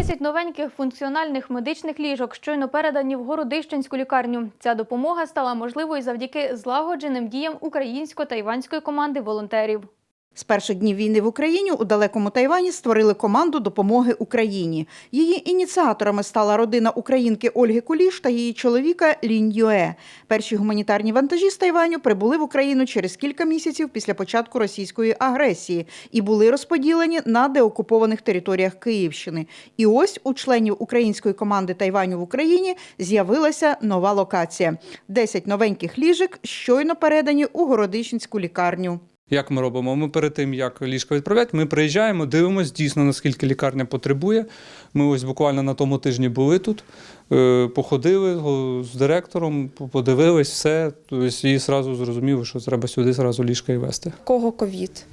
10 новеньких функціональних медичних ліжок щойно передані в Городищенську лікарню. Ця допомога стала можливою завдяки злагодженим діям українсько-тайванської команди волонтерів. З перших днів війни в Україні у далекому Тайвані створили команду допомоги Україні. Її ініціаторами стала родина українки Ольги Куліш та її чоловіка Лінь Юе. Перші гуманітарні вантажі з Тайваню прибули в Україну через кілька місяців після початку російської агресії і були розподілені на деокупованих територіях Київщини. І ось у членів української команди Тайваню в Україні з'явилася нова локація. Десять новеньких ліжок щойно передані у Городищенську лікарню. Як ми робимо? Ми перед тим, як ліжко відправляти, ми приїжджаємо, дивимося дійсно, наскільки лікарня потребує. Ми ось буквально на тому тижні були тут, е, походили з директором, подивились все. І одразу зрозуміли, що треба сюди зразу ліжка і вести. кого ковід.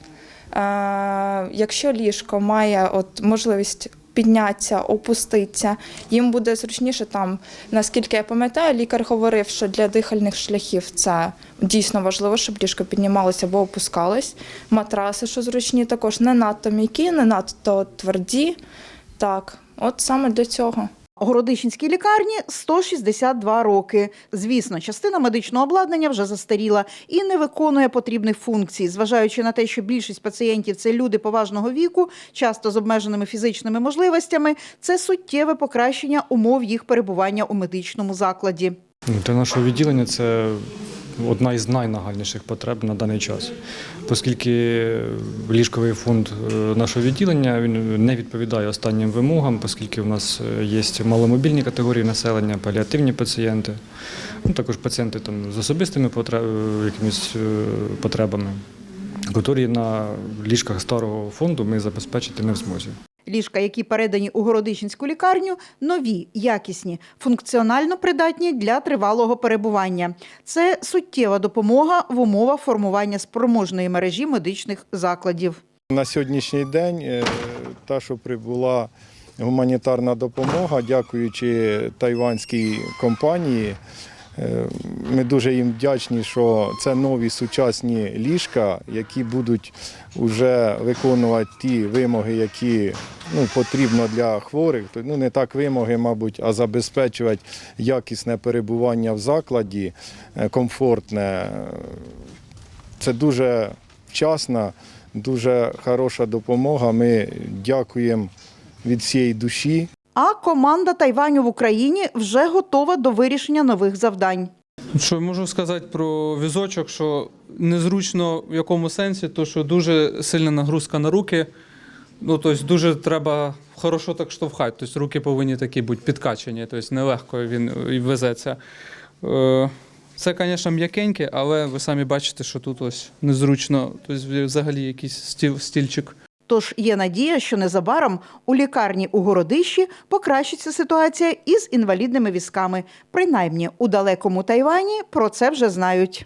Якщо ліжко має от можливість піднятися, опуститися, їм буде зручніше там. Наскільки я пам'ятаю, лікар говорив, що для дихальних шляхів це дійсно важливо, щоб ліжко піднімалося або опускалось. Матраси, що зручні, також не надто м'які, не надто тверді. Так, от саме для цього. Городищенській лікарні 162 роки. Звісно, частина медичного обладнання вже застаріла і не виконує потрібних функцій, зважаючи на те, що більшість пацієнтів це люди поважного віку, часто з обмеженими фізичними можливостями. Це суттєве покращення умов їх перебування у медичному закладі. Ну, Для нашого відділення це одна із найнагальніших потреб на даний час, оскільки ліжковий фонд е, нашого відділення він не відповідає останнім вимогам, оскільки в нас е, є маломобільні категорії населення, паліативні пацієнти, ну, також пацієнти там, з особистими потре- якимись е, потребами, які на ліжках старого фонду ми забезпечити не в змозі. Ліжка, які передані у Городищенську лікарню, нові, якісні, функціонально придатні для тривалого перебування. Це суттєва допомога в умовах формування спроможної мережі медичних закладів. На сьогоднішній день е, та, що прибула гуманітарна допомога, дякуючи тайванській компанії, ми дуже їм вдячні, що це нові сучасні ліжка, які будуть вже виконувати ті вимоги, які ну, потрібно для хворих. Ну, не так вимоги, мабуть, а забезпечувати якісне перебування в закладі, е, комфортне. Це дуже вчасна, дуже хороша допомога. Ми дякуємо від всієї душі. А команда Тайваню в Україні вже готова до вирішення нових завдань. Що можу сказати про візочок, що незручно в якому сенсі, то що дуже сильна нагрузка на руки. Ну, тобто дуже треба хорошо так штовхати. Тобто руки повинні такі бути підкачані, тобто нелегко він везеться. Е, Це, звісно, м'якеньке, але ви самі бачите, що тут ось незручно. Тобто взагалі якийсь стіл, стільчик. Тож є надія, що незабаром у лікарні у Городищі покращиться ситуація із інвалідними візками. Принаймні у далекому Тайвані про це вже знають.